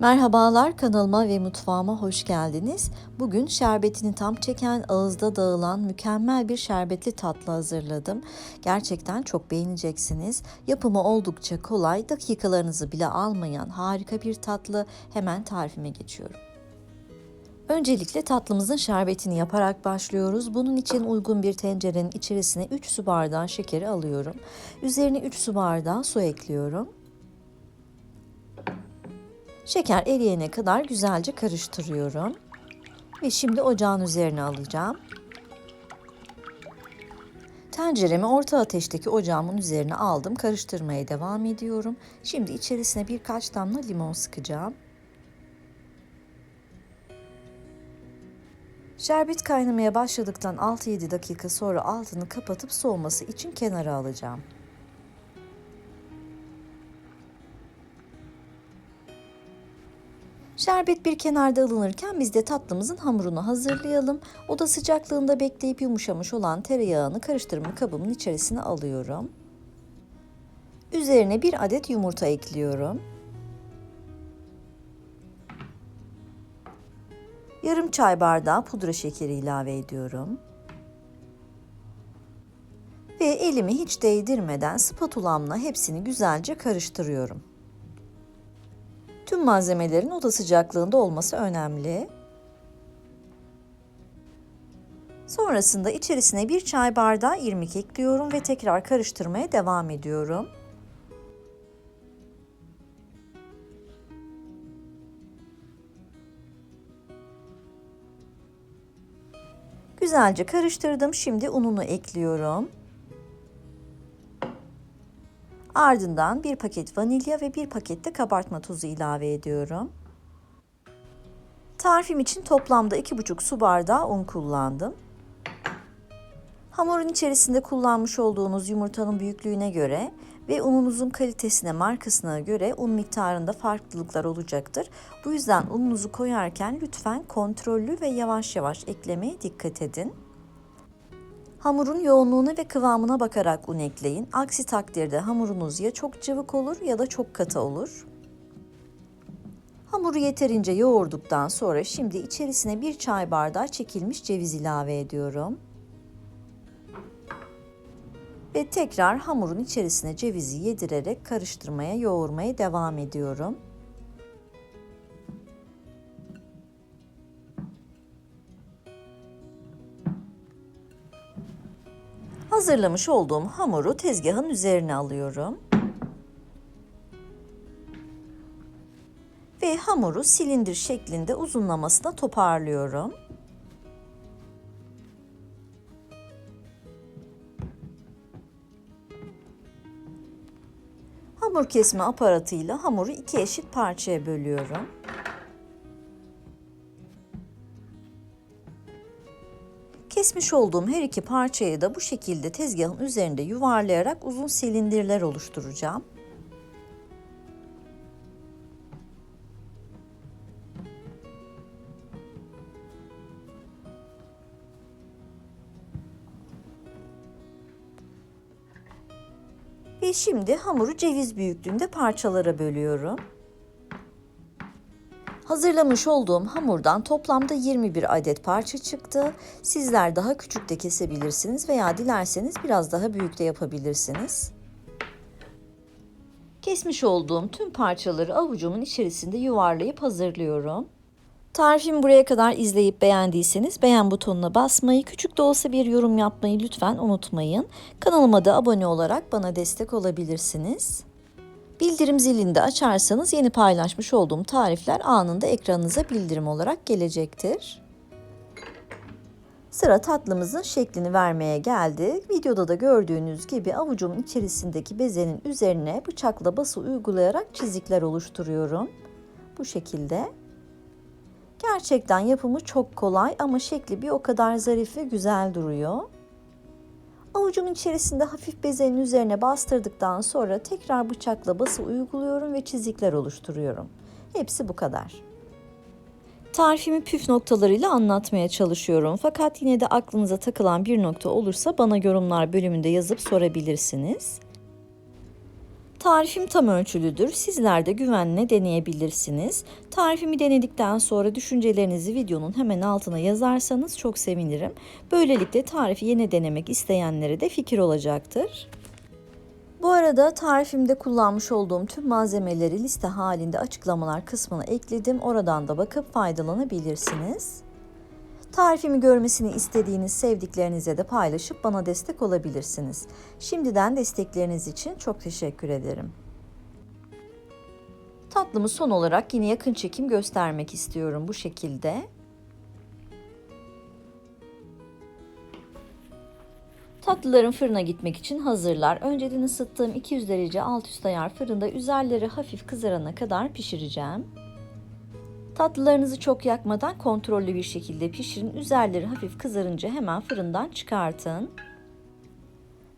Merhabalar kanalıma ve mutfağıma hoş geldiniz. Bugün şerbetini tam çeken, ağızda dağılan mükemmel bir şerbetli tatlı hazırladım. Gerçekten çok beğeneceksiniz. Yapımı oldukça kolay, dakikalarınızı bile almayan harika bir tatlı. Hemen tarifime geçiyorum. Öncelikle tatlımızın şerbetini yaparak başlıyoruz. Bunun için uygun bir tencerenin içerisine 3 su bardağı şekeri alıyorum. Üzerine 3 su bardağı su ekliyorum. Şeker eriyene kadar güzelce karıştırıyorum. Ve şimdi ocağın üzerine alacağım. Tenceremi orta ateşteki ocağımın üzerine aldım. Karıştırmaya devam ediyorum. Şimdi içerisine birkaç damla limon sıkacağım. Şerbet kaynamaya başladıktan 6-7 dakika sonra altını kapatıp soğuması için kenara alacağım. Şerbet bir kenarda alınırken biz de tatlımızın hamurunu hazırlayalım. Oda sıcaklığında bekleyip yumuşamış olan tereyağını karıştırma kabımın içerisine alıyorum. Üzerine bir adet yumurta ekliyorum. Yarım çay bardağı pudra şekeri ilave ediyorum. Ve elimi hiç değdirmeden spatulamla hepsini güzelce karıştırıyorum. Tüm malzemelerin oda sıcaklığında olması önemli. Sonrasında içerisine bir çay bardağı irmik ekliyorum ve tekrar karıştırmaya devam ediyorum. Güzelce karıştırdım. Şimdi ununu ekliyorum. Ardından bir paket vanilya ve bir paket de kabartma tozu ilave ediyorum. Tarifim için toplamda 2,5 su bardağı un kullandım. Hamurun içerisinde kullanmış olduğunuz yumurtanın büyüklüğüne göre ve ununuzun kalitesine, markasına göre un miktarında farklılıklar olacaktır. Bu yüzden ununuzu koyarken lütfen kontrollü ve yavaş yavaş eklemeye dikkat edin. Hamurun yoğunluğuna ve kıvamına bakarak un ekleyin. Aksi takdirde hamurunuz ya çok cıvık olur ya da çok katı olur. Hamuru yeterince yoğurduktan sonra şimdi içerisine bir çay bardağı çekilmiş ceviz ilave ediyorum. Ve tekrar hamurun içerisine cevizi yedirerek karıştırmaya, yoğurmaya devam ediyorum. Hazırlamış olduğum hamuru tezgahın üzerine alıyorum. Ve hamuru silindir şeklinde uzunlamasına toparlıyorum. Hamur kesme aparatıyla hamuru iki eşit parçaya bölüyorum. Kesmiş olduğum her iki parçayı da bu şekilde tezgahın üzerinde yuvarlayarak uzun silindirler oluşturacağım. Ve şimdi hamuru ceviz büyüklüğünde parçalara bölüyorum. Hazırlamış olduğum hamurdan toplamda 21 adet parça çıktı. Sizler daha küçük de kesebilirsiniz veya dilerseniz biraz daha büyük de yapabilirsiniz. Kesmiş olduğum tüm parçaları avucumun içerisinde yuvarlayıp hazırlıyorum. Tarifimi buraya kadar izleyip beğendiyseniz beğen butonuna basmayı, küçük de olsa bir yorum yapmayı lütfen unutmayın. Kanalıma da abone olarak bana destek olabilirsiniz. Bildirim zilini de açarsanız yeni paylaşmış olduğum tarifler anında ekranınıza bildirim olarak gelecektir. Sıra tatlımızın şeklini vermeye geldi. Videoda da gördüğünüz gibi avucumun içerisindeki bezenin üzerine bıçakla bası uygulayarak çizikler oluşturuyorum. Bu şekilde. Gerçekten yapımı çok kolay ama şekli bir o kadar zarif ve güzel duruyor. Avucumun içerisinde hafif bezenin üzerine bastırdıktan sonra tekrar bıçakla bası uyguluyorum ve çizikler oluşturuyorum. Hepsi bu kadar. Tarifimi püf noktalarıyla anlatmaya çalışıyorum. Fakat yine de aklınıza takılan bir nokta olursa bana yorumlar bölümünde yazıp sorabilirsiniz. Tarifim tam ölçülüdür. Sizler de güvenle deneyebilirsiniz. Tarifimi denedikten sonra düşüncelerinizi videonun hemen altına yazarsanız çok sevinirim. Böylelikle tarifi yeni denemek isteyenlere de fikir olacaktır. Bu arada tarifimde kullanmış olduğum tüm malzemeleri liste halinde açıklamalar kısmına ekledim. Oradan da bakıp faydalanabilirsiniz. Tarifimi görmesini istediğiniz sevdiklerinize de paylaşıp bana destek olabilirsiniz. Şimdiden destekleriniz için çok teşekkür ederim. Tatlımı son olarak yine yakın çekim göstermek istiyorum bu şekilde. Tatlıların fırına gitmek için hazırlar. Önceden ısıttığım 200 derece alt üst ayar fırında üzerleri hafif kızarana kadar pişireceğim. Tatlılarınızı çok yakmadan kontrollü bir şekilde pişirin. Üzerleri hafif kızarınca hemen fırından çıkartın.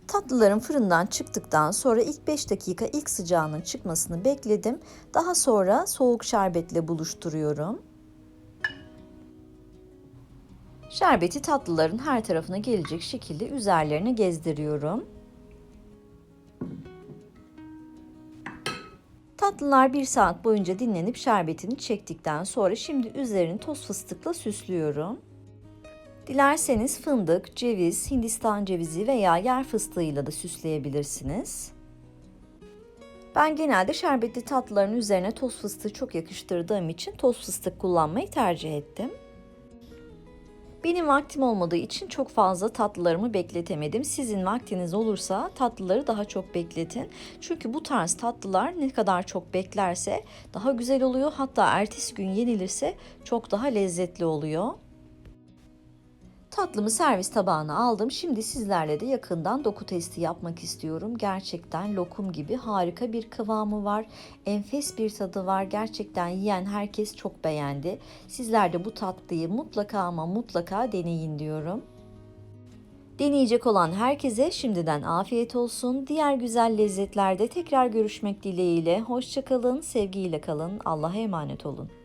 Tatlıların fırından çıktıktan sonra ilk 5 dakika ilk sıcağının çıkmasını bekledim. Daha sonra soğuk şerbetle buluşturuyorum. Şerbeti tatlıların her tarafına gelecek şekilde üzerlerine gezdiriyorum. Tatlılar bir saat boyunca dinlenip şerbetini çektikten sonra şimdi üzerini toz fıstıkla süslüyorum. Dilerseniz fındık, ceviz, hindistan cevizi veya yer fıstığıyla da süsleyebilirsiniz. Ben genelde şerbetli tatlıların üzerine toz fıstığı çok yakıştırdığım için toz fıstık kullanmayı tercih ettim. Benim vaktim olmadığı için çok fazla tatlılarımı bekletemedim. Sizin vaktiniz olursa tatlıları daha çok bekletin. Çünkü bu tarz tatlılar ne kadar çok beklerse daha güzel oluyor. Hatta ertesi gün yenilirse çok daha lezzetli oluyor. Tatlımı servis tabağına aldım. Şimdi sizlerle de yakından doku testi yapmak istiyorum. Gerçekten lokum gibi harika bir kıvamı var. Enfes bir tadı var. Gerçekten yiyen herkes çok beğendi. Sizler de bu tatlıyı mutlaka ama mutlaka deneyin diyorum. Deneyecek olan herkese şimdiden afiyet olsun. Diğer güzel lezzetlerde tekrar görüşmek dileğiyle. Hoşçakalın, sevgiyle kalın. Allah'a emanet olun.